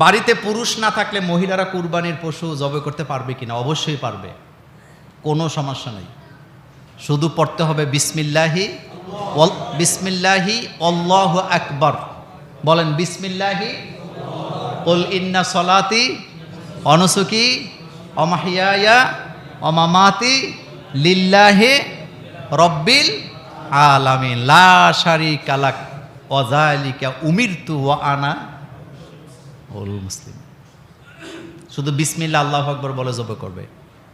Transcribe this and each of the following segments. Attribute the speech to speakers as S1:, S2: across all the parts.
S1: বাড়িতে পুরুষ না থাকলে মহিলারা কুরবানির পশু জবে করতে পারবে কিনা? অবশ্যই পারবে। কোনো সমস্যা নেই। শুধু পড়তে হবে বিসমিল্লাহি বিসমিল্লাহি অল্লাহ আকবর। বলেন, বিসমিল্লাহি ওল ইন্না সলাতি অনসুকি অমাহিয়া অমামাতি লিল্লাহে রব্বিল আলামিন। লা শারিকা লাক ওয়াজালিকা উমিরতু ওয়া আনা ওল মুসলিম। শুধু বিসমিল্লা আল্লাহ আকবর বলে জবে করবে।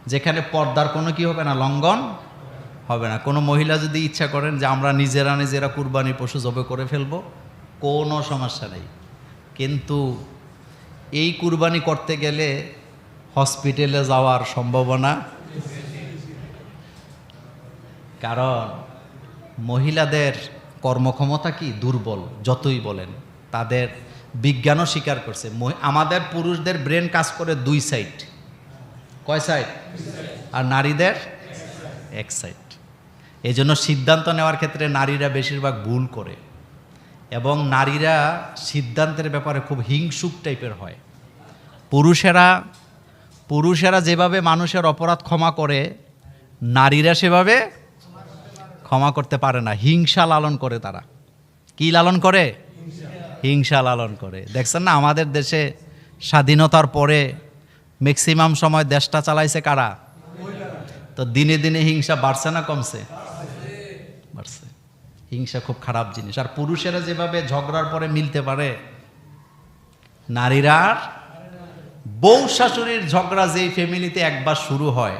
S1: যেখানে পর্দার কোনো কি হবে না, লঙ্ঘন হবে না। কোনো মহিলা যদি ইচ্ছা করেন যে আমরা নিজেরা নিজেরা কুরবানি পশু জবে করে ফেলব, কোনো সমস্যা নেই। কিন্তু এই কুরবানি করতে গেলে হসপিটালে যাওয়ার সম্ভাবনা কারণ মহিলাদের কর্মক্ষমতা কি? দুর্বল, যতই বলেন। তাদের বিজ্ঞানও স্বীকার করছে। আমাদের পুরুষদের ব্রেন কাজ করে দুই সাইড কয় সাইড আর নারীদের? এক সাইড এই জন্য সিদ্ধান্ত নেওয়ার ক্ষেত্রে নারীরা বেশিরভাগ ভুল করে। এবং নারীরা সিদ্ধান্তের ব্যাপারে খুব হিংসুক টাইপের হয়। পুরুষেরা পুরুষেরা যেভাবে মানুষের অপরাধ ক্ষমা করে, নারীরা সেভাবে ক্ষমা করতে পারে না। হিংসা লালন করে তারা। কি লালন করে? হিংসা লালন করে। দেখছেন না, আমাদের দেশে স্বাধীনতার পরে ম্যাক্সিমাম সময় দেশটা চালাইছে কারা? তো দিনে দিনে হিংসা বাড়ছে না কমছে? বাড়ছে। হিংসা খুব খারাপ জিনিস। আর পুরুষেরা যেভাবে ঝগড়ার পরে মিলতে পারে, নারীরা বউ শাশুড়ির ঝগড়া যেই ফ্যামিলিতে একবার শুরু হয়,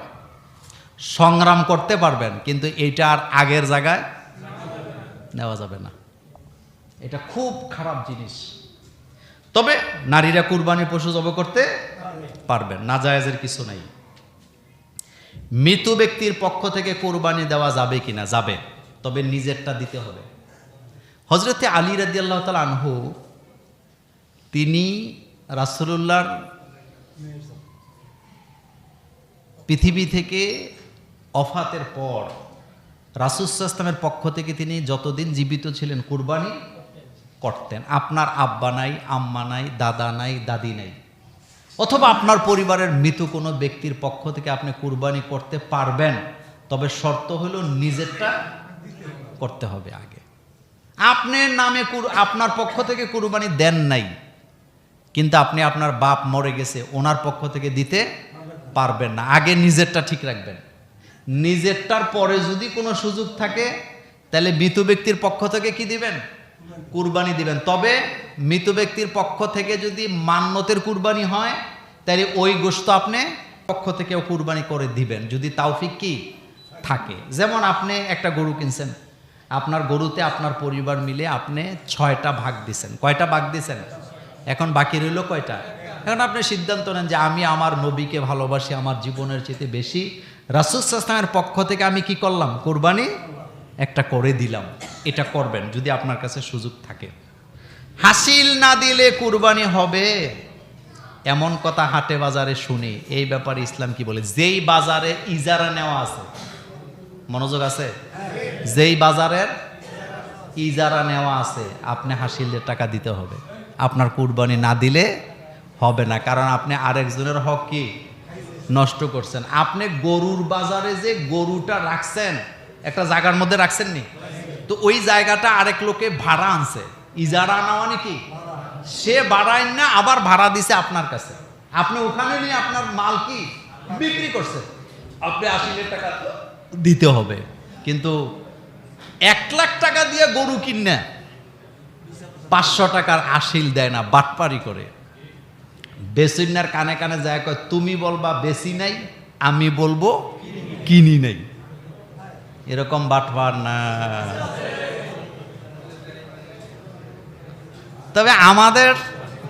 S1: সংগ্রাম করতে পারবেন, কিন্তু এটা আর আগের জায়গায় নেওয়া যাবে না। এটা খুব খারাপ জিনিস। তবে নারীরা কুরবানি পশু জব করতে পারবেন না জায়েজের কিছু নাই। মৃত ব্যক্তির পক্ষ থেকে কোরবানি দেওয়া যাবে কিনা, যাবে, তবে নিজেরটা দিতে হবে। হজরতে আলী রাদি আল্লাহ তালা আনহু, তিনি রাসুলুল্লাহর পৃথিবী থেকে অফাতের পর রাসুসাস্তামের পক্ষ থেকে তিনি যতদিন জীবিত ছিলেন, কুরবানি করতেন। আপনার আব্বা নাই, আম্মা নাই, দাদা নাই, দাদি নাই। অথবা আপনার পরিবারের মৃত কোনো ব্যক্তির পক্ষ থেকে আপনি কুরবানি করতে পারবেন, তবে শর্ত হলো নিজেরটা করতে হবে আগে। আপনার নামে আপনার পক্ষ থেকে কুরবানি দেন নাই, কিন্তু আপনি আপনার বাপ মরে গেছে, ওনার পক্ষ থেকে দিতে পারবেন না। আগে নিজেরটা ঠিক রাখবেন। নিজেরটার পরে যদি কোনো সুযোগ থাকে, তাহলে মৃত ব্যক্তির পক্ষ থেকে কি দিবেন? কুরবানি দিবেন। তবে মৃত ব্যক্তির পক্ষ থেকে যদি মান্যতের কুরবানি হয়, তাহলে ওই গোস্ত আপনি পক্ষ থেকেও কুরবানি করে দিবেন, যদি তাওফিক কি থাকে। যেমন আপনি একটা গরু কিনছেন, আপনার গরুতে আপনার পরিবার মিলে আপনি ছয়টা ভাগ দিছেন। কয়টা ভাগ দিছেন? এখন বাকি রইল কয়টা? এখন আপনি সিদ্ধান্ত নেন যে আমি আমার নবীকে ভালোবাসি, আমার জীবনের চেয়ে বেশি। রাসুসামের পক্ষ থেকে আমি কি করলাম? কোরবানি একটা করে দিলাম। এটা করবেন যদি আপনার কাছে সুযোগ থাকে। হাসিল না দিলে কুরবানি হবে। এমন কথা হাটে বাজারে শুনি। এই ব্যাপারে ইসলাম কি বলে? যেই বাজারে ইজারা নেওয়া আছে, মনোযোগ আছে? যেই বাজারের ইজারা নেওয়া আছে, আপনি হাসিলের টাকা দিতে হবে। আপনার কুরবানি না দিলে হবে না। কারণ আপনি আরেকজনের হক কি? নষ্ট করছেন। আপনি গরুর বাজারে যে গরুটা রাখছেন, একটা জায়গার মধ্যে রাখছেন নি তো ওই জায়গাটা আরেক লোকে ভাড়া আনছে। ইজারা আনা মানে কি? সে বাড়ায় না আবার ভাড়া দিছে আপনার কাছে। আপনি ওখানে নিয়ে আপনার মাল কি? বিক্রি করছেন আপনি আশিলের টাকা দিতে হবে। কিন্তু এক লাখ টাকা দিয়ে গরু কিনে পাঁচশো টাকার আশিল দেয় না, বাটপারি করে। বেসিনার কানে কানে যায় কয়, তুমি বলবা বেশি নাই, আমি বলব কিনি নাই। এরকম বাটবার না। তবে আমাদের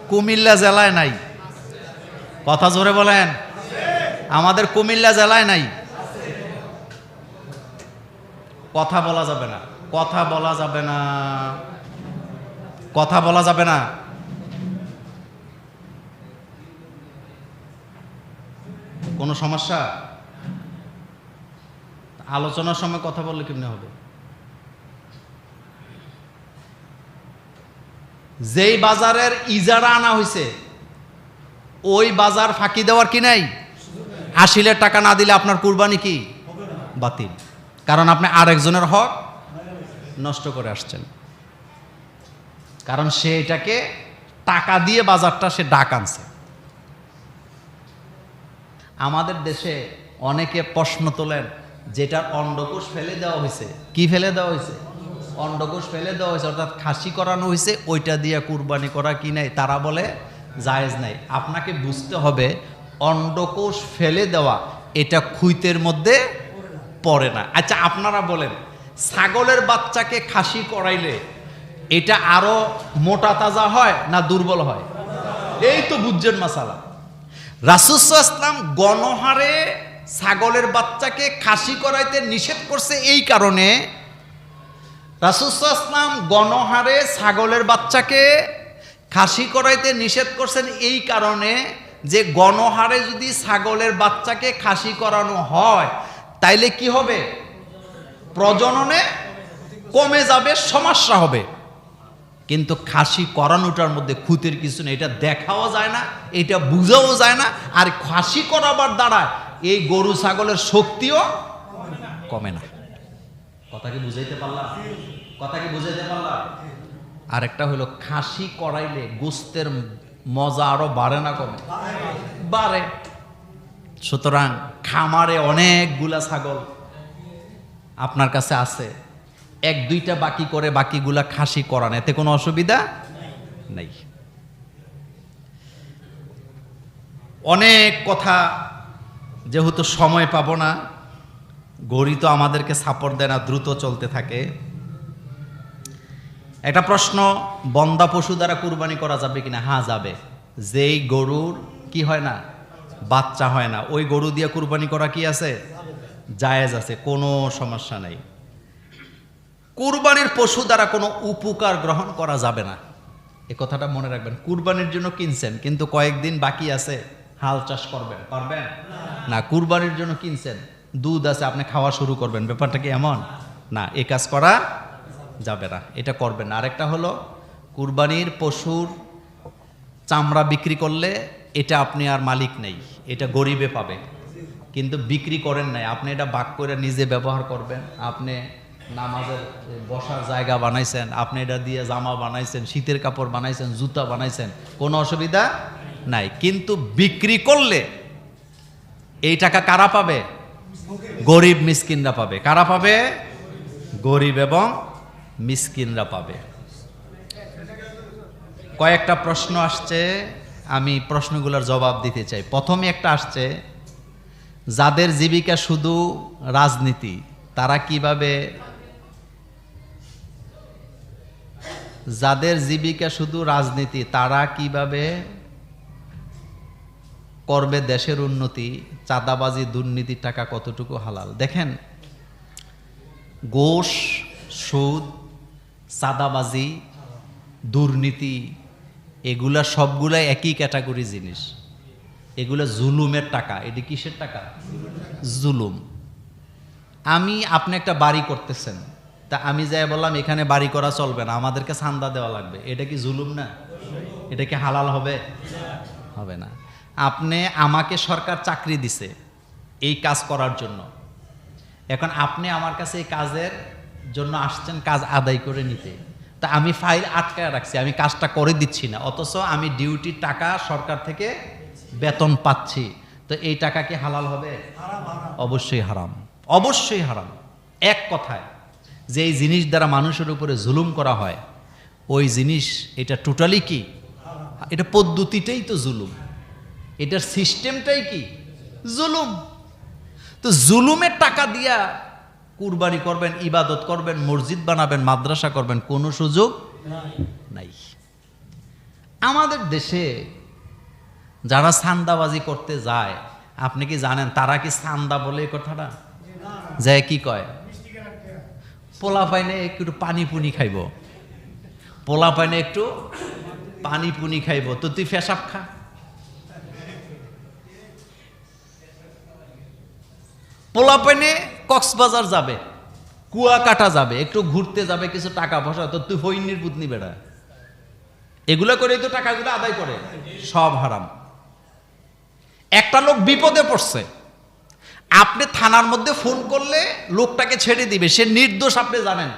S1: কুমিল্লা জেলায় নাই। কথা জোরে বলেন। আমাদের কুমিল্লা জেলায় নাই। কথা বলা যাবে না। কথা বলা যাবে না। কথা বলা যাবে না। কোনো সমস্যা? আলোচনার সময় কথা বললে কেমনে হবে? যেই বাজারের ইজারা আনা হয়েছে ওই বাজার ফাঁকি দেওয়ার কি নাই? আশিলের টাকা না দিলে আপনার কুরবানি কি? বাতিল। কারণ আপনি আরেকজনের হক নষ্ট করে আসছেন। কারণ সে এটাকে টাকা দিয়ে বাজারটা সে ডাক আনছে। আমাদের দেশে অনেকে প্রশ্ন তোলেন যেটার অন্ডকোষ ফেলে দেওয়া হয়েছে। কি ফেলে দেওয়া হয়েছে? অন্ডকোষ ফেলে দেওয়া হয়েছে, অর্থাৎ খাসি করানো হয়েছে, ওইটা দিয়ে কুরবানি করা কি নাই? তারা বলে, জায়েজ নাই। আপনাকে বুঝতে হবে, অন্ডকোষ ফেলে দেওয়া, এটা খুইতের মধ্যে পড়ে না। আচ্ছা আপনারা বলেন, ছাগলের বাচ্চাকে খাসি করাইলে এটা আরও মোটা তাজা হয় না দুর্বল হয়? এই তো বুঝছেন মাসালা। রাসুসাল্লাম গণহারে ছাগলের বাচ্চাকে খাসি করাইতে নিষেধ করছে এই কারণে রাসুসাল্লাম গণহারে ছাগলের বাচ্চাকে খাসি করাইতে নিষেধ করছেন এই কারণে যে গণহারে যদি ছাগলের বাচ্চাকে খাসি করানো হয়, তাইলে কি হবে? প্রজননে কমে যাবে, সমস্যা হবে। কিন্তু খাসি করানোটার মধ্যে খুঁতের কিছু নেই, এটা দেখাও যায় না, এটা বুঝাও যায় না, আর খাসি করাবার দ্বারা এই গরু ছাগলের শক্তিও কমে না। কথা কি বুঝাইতে পারলাম কথা কি বুঝাইতে পারলাম আরেকটা হলো খাসি করাইলে গোস্তের মজা আরও বাড়ে না কমে? বাড়ে। সুতরাং খামারে অনেকগুলা ছাগল আপনার কাছে আছে। এক, দুইটা বাকি করে বাকিগুলা খাসি করান, এতে কোনো অসুবিধা নেই। অনেক কথা যেহেতু সময় পাবো না গড়ি তো আমাদেরকে সাপোর্ট দেয় না, দ্রুত চলতে থাকে। একটা প্রশ্ন, বন্দা পশু দ্বারা কুরবানি করা যাবে কিনা? হ্যাঁ যাবে। যেই গরুর কি হয় না? বাচ্চা হয় না। ওই গরু দিয়ে কুরবানি করা কি আছে? জায়েজ আছে, কোনো সমস্যা নেই। কুরবানির পশু দ্বারা কোনো উপকার গ্রহণ করা যাবে না। এ কথাটা মনে রাখবেন। কুরবানির জন্য কিনছেন, কিন্তু কয়েকদিন বাকি আছে। হাল চাষ করবেন, পারবেন? না, কুরবানির জন্য কিনছেন, দুধ আছে, আপনি খাওয়া শুরু করবেন, ব্যাপারটা কি এমন? না, এ কাজ করা যাবে না, এটা করবেন আরেকটা হলো, কুরবানির পশুর চামড়া বিক্রি করলে এটা আপনি আর মালিক নেই, এটা গরিবে পাবে। কিন্তু বিক্রি করেন নাই, আপনি এটা বাক করে নিজে ব্যবহার করবেন, আপনি নামাজের বসার জায়গা বানাইছেন, আপনি এটা দিয়ে জামা বানাইছেন, শীতের কাপড় বানাইছেন, জুতা বানাইছেন, কোনো অসুবিধা নাই। কিন্তু বিক্রি করলে এই টাকা কারা পাবে? গরিব মিসকিনরা পাবে। কারা পাবে? গরিব এবং মিসকিনরা পাবে। কয়েকটা প্রশ্ন আসছে, আমি প্রশ্নগুলোর জবাব দিতে চাই। প্রথমে একটা আসছে, যাদের জীবিকা শুধু রাজনীতি, তারা কীভাবে যাদের জীবিকা শুধু রাজনীতি, তারা কীভাবে করবে দেশের উন্নতি, চাঁদাবাজি দুর্নীতির টাকা কতটুকু হালাল? দেখেন গোষ সুদ, চাঁদাবাজি, দুর্নীতি, এগুলা সবগুলাই একই ক্যাটাগরি জিনিস। এগুলা জুলুমের টাকা। এটি কিসের টাকা? জুলুম। আমি, আপনি একটা বাড়ি করতেছেন, তা আমি যাই বললাম, এখানে বাড়ি করা চলবে না, আমাদেরকে চান্দা দেওয়া লাগবে। এটা কি জুলুম না? এটা কি হালাল হবে? হবে না। আপনি আমাকে সরকার চাকরি দিছে এই কাজ করার জন্য। এখন আপনি আমার কাছে এই কাজের জন্য আসছেন কাজ আদায় করে নিতে। তা আমি ফাইল আটকায় রাখছি, আমি কাজটা করে দিচ্ছি না। অথচ আমি ডিউটির টাকা সরকার থেকে বেতন পাচ্ছি। তো এই টাকা কি হালাল হবে? অবশ্যই হারাম। অবশ্যই হারাম। এক কথায় যে এই জিনিস দ্বারা মানুষের উপরে জুলুম করা হয়, ওই জিনিস এটা টোটালি কি? এটা পদ্ধতিটাই তো জুলুম। এটার সিস্টেমটাই কি? জুলুম। তো জুলুমের টাকা দিয়া কুরবানি করবেন ইবাদত করবেন মসজিদ বানাবেন মাদ্রাসা করবেন কোনো সুযোগ নাই। আমাদের দেশে যারা সান্দাবাজি করতে যায় আপনি কি জানেন তারা কি সান্দা বলে কথাটা? যায় কি কয়? পোলা পাইনে একটু পানি পুনি খাইব। পোলা পাইনে একটু পানি পুনি খাইব। তো তুই ফেসাব খা। পোলা পাইনে কক্সবাজার যাবে কুয়া কাটা যাবে, একটু ঘুরতে যাবে, কিছু টাকা পয়সা, তো তুই হইনির পুতনি বেড়া এগুলো করেই তো টাকাগুলো আদায় করে, সব হারাম। একটা লোক বিপদে পড়ছে, আপনি থানার মধ্যে ফোন করলে লোকটাকে ছেড়ে দিবে, সে নির্দোষ আপনি জানেন।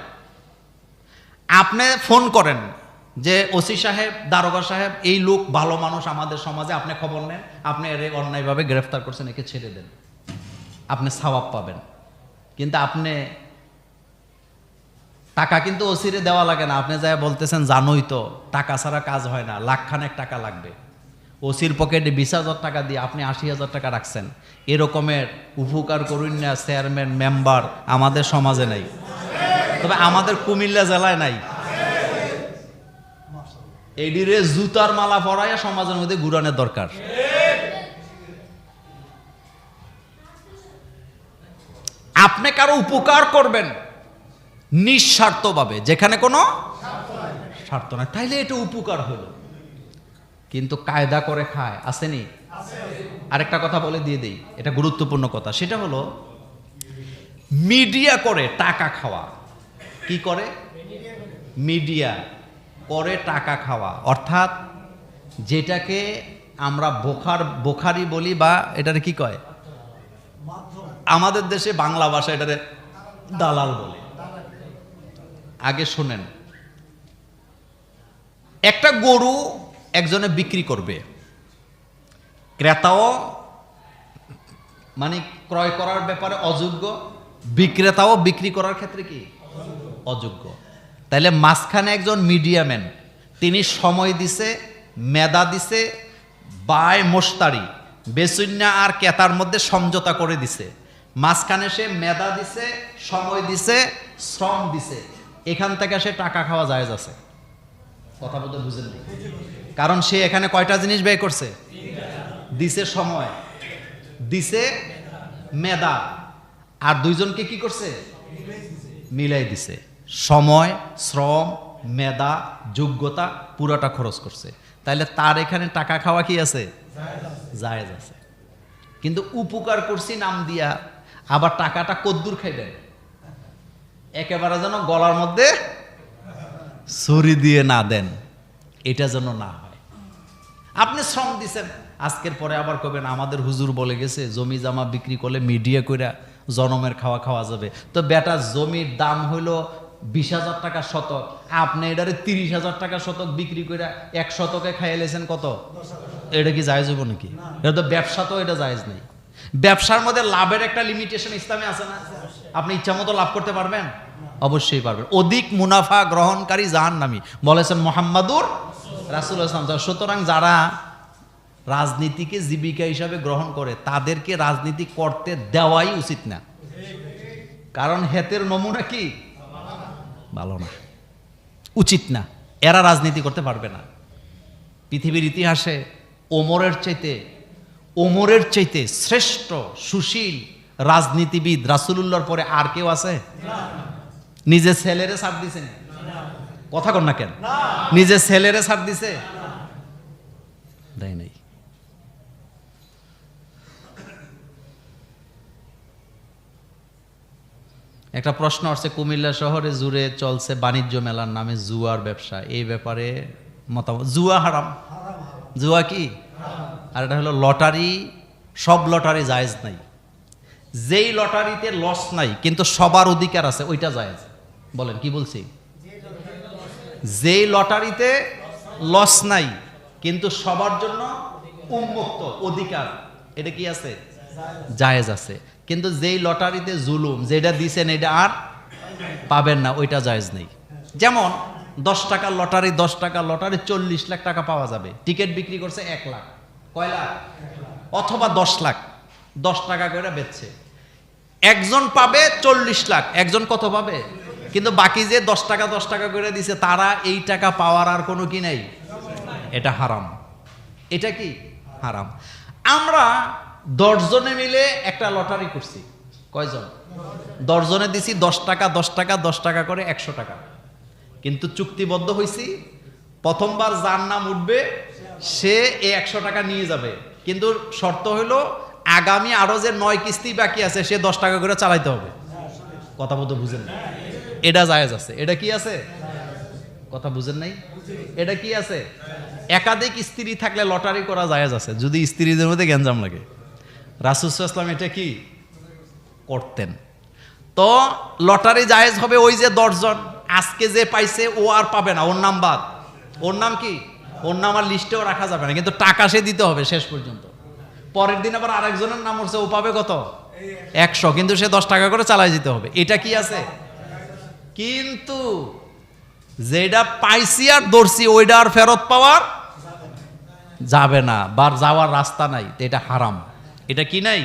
S1: আপনি ফোন করেন যে, ওসি সাহেব, দারোগা সাহেব, এই লোক ভালো মানুষ আমাদের সমাজে, আপনি খবর নেন, আপনি এর অন্যায়ভাবে গ্রেফতার করছেন, একে ছেড়ে দেন। আপনি সওয়াব পাবেন। কিন্তু আপনি টাকা কিন্তু ওসিরে দেওয়া লাগে না। আপনি যাই বলতেছেন, জানোই তো, টাকা ছাড়া কাজ হয় না। লাখখানেক টাকা লাগবে। ওসির পকেটে বিশ হাজার টাকা দিয়ে আপনি আশি হাজার টাকা রাখছেন। এরকমের উপকার করুন না, চেয়ারম্যান, মেম্বার আমাদের সমাজে নাই। তবে আমাদের কুমিল্লা জেলায় নাই। এডিরে জুতার মালা পরাইয়া সমাজের মধ্যে ঘুরানোর দরকার। আপনি কারও উপকার করবেন নিঃস্বার্থভাবে, যেখানে কোনো স্বার্থ নাই। তাইলে এটা উপকার হলো। কিন্তু কায়দা করে খায় আসেনি আরেকটা কথা বলে দিয়ে দেই, এটা গুরুত্বপূর্ণ কথা। সেটা হলো, মিডিয়া করে টাকা খাওয়া। কি করে? মিডিয়া করে টাকা খাওয়া। অর্থাৎ যেটাকে আমরা বোখার বোখারি বলি বা এটারে কি কয়? আমাদের দেশে বাংলা ভাষা এটারে দালাল বলে। আগে শোনেন, একটা গরু একজনে বিক্রি করবে, ক্রেতাও মানে ক্রয় করার ব্যাপারে অযোগ্য, বিক্রেতাও বিক্রি করার ক্ষেত্রে কি? অযোগ্য। তাইলে মাঝখানে একজন মিডিয়াম্যান, তিনি সময় দিছে মেদা দিছে বায় মোস্তারি বেসুন্যা আর কেতার মধ্যে সমঝোতা করে দিছে। মাঝখানে সে মেধা দিছে, সময় দিছে, শ্রম দিছে। এখান থেকে সে টাকা খাওয়া জায়েজ আছে। কথা বলতে বুঝেন কারণ সে এখানে কয়টা জিনিস ব্যয় করছে? দিছে সময়, দিছে মেধা। আর দুইজনকে কি করছে? মিলাই দিছে। সময়, শ্রম, মেধা, যোগ্যতা পুরোটা খরচ করছে। তাইলে তার এখানে টাকা খাওয়া কি আছে? জায়েজ আছে। কিন্তু উপকার করছি নাম দিয়া আবার টাকাটা কদ্দুর খাইবেন একেবারে যেন গলার মধ্যে ছুরি দিয়ে না দেন, এটা যেন না হয়। আপনি শ্রম দিছেন, আজকের পরে আবার কবেন আমাদের হুজুর বলে গেছে, জমি জামা বিক্রি করলে মিডিয়া কইরা জনমের খাওয়া খাওয়া যাবে। তো বেটা, জমির দাম হইল বিশ হাজার টাকা শতক। আপনি এটারে তিরিশ হাজার টাকা শতক বিক্রি করে এক শতকে খাইয়েলেছেন কত? এটা কি জায়েজ হব নাকি? এটা তো ব্যবসা তো, এটা জায়েজ নেই। ব্যবসার মধ্যে লাভের একটা লিমিটেশন ইসলামে আছে না? আপনি ইচ্ছা মতো লাভ করতে পারবেন? অবশ্যই পারবেন। অধিক মুনাফা গ্রহণকারী জাহান নামি বলেছেন মোহাম্মদুর রাসুল ইসলাম সুতরাং যারা রাজনীতিকে জীবিকা হিসাবে গ্রহণ করে, তাদেরকে রাজনীতি করতে দেওয়াই উচিত না। কারণ হেতের নমুনা কি? ভালো না। উচিত না। এরা রাজনীতি করতে পারবে না। পৃথিবীর ইতিহাসে ওমরের চাইতে ওমরের চাইতে শ্রেষ্ঠ, সুশীল রাজনীতিবিদ রাসুলুল্লাহর পরে আর কেউ আছে? নিজের ছেলেরে ছাড় দিছে কথা কর না কেন? নিজের ছেলেরে ছাড় দিছে? দেয় নাই। একটা প্রশ্ন আসছে, কুমিল্লা শহরে জুড়ে চলছে বাণিজ্য মেলার নামে জুয়ার ব্যবসা। এই ব্যাপারে মতামত জুয়া হারাম। জুয়া কি? আর এটা হলো লটারি, সব লটারি জায়েজ নাই। যেই লটারিতে লস নাই, কিন্তু সবার অধিকার আছে, ওইটা জায়েজ। বলেন, কি বলছি? যেই লটারিতে লস নাই, কিন্তু সবার জন্য উন্মুক্ত অধিকার, এটা কি আছে? জায়েজ আছে। কিন্তু যেই লটারিতে জুলুম, যেটা দিছেন এটা আর পাবেন না, ওইটা জায়েজ নেই। যেমন, দশ টাকার লটারি, দশ টাকার লটারি, চল্লিশ লাখ টাকা পাওয়া যাবে। টিকিট বিক্রি করছে এক লাখ। কয় লাখ? অথবা দশ লাখ। দশ টাকা করে বেচছে। একজন পাবে চল্লিশ লাখ। একজন কত পাবে? কিন্তু বাকি যে দশ টাকা দশ টাকা করে দিছে, তারা এই টাকা পাওয়ার আর কোনো কি নাই? এটা হারাম। এটা কি? হারাম। আমরা দশজনে মিলে একটা লটারি করছি। কয়জন? দশজনে দিছি দশ টাকা দশ টাকা দশ টাকা করে একশো টাকা। কিন্তু চুক্তিবদ্ধ হয়েছি প্রথমবার যার নাম উঠবে, সে এই একশো টাকা নিয়ে যাবে। কিন্তু শর্ত হলো আগামী আরও যে নয় কিস্তি বাকি আছে, সে দশ টাকা করে চালাইতে হবে। কথা মতো বুঝেন না এটা জায়েজ আছে। এটা কি আছে? কথা বুঝেন নাই? এটা কি আছে? একাধিক স্ত্রী থাকলে লটারি করা জায়েজ আছে। যদি স্ত্রীদের মধ্যে গ্যাঞ্জাম লাগে। রাসুসাল্লাম এটা কি? করতেন। তো লটারি জায়েজ হবে ওই যে দশজন। আজকে যে পাইছে ও আর পাবে না, ওর নাম বাদ ওর নাম কি? ওর নাম আর লিস্টেও রাখা যাবে না, কিন্তু টাকা সে দিতে হবে শেষ পর্যন্ত। পরের দিন আবার আরেকজনের নাম উঠছে ও পাবে কত? একশো, কিন্তু সে দশ টাকা করে চালাই যেতে হবে। এটা কি আছে? কিন্তু যেটা পাইছি আর ধরছি, ওইটা আর ফেরত পাওয়ার যাবে না, বা যাওয়ার রাস্তা নাই এটা হারাম। এটা কি নাই?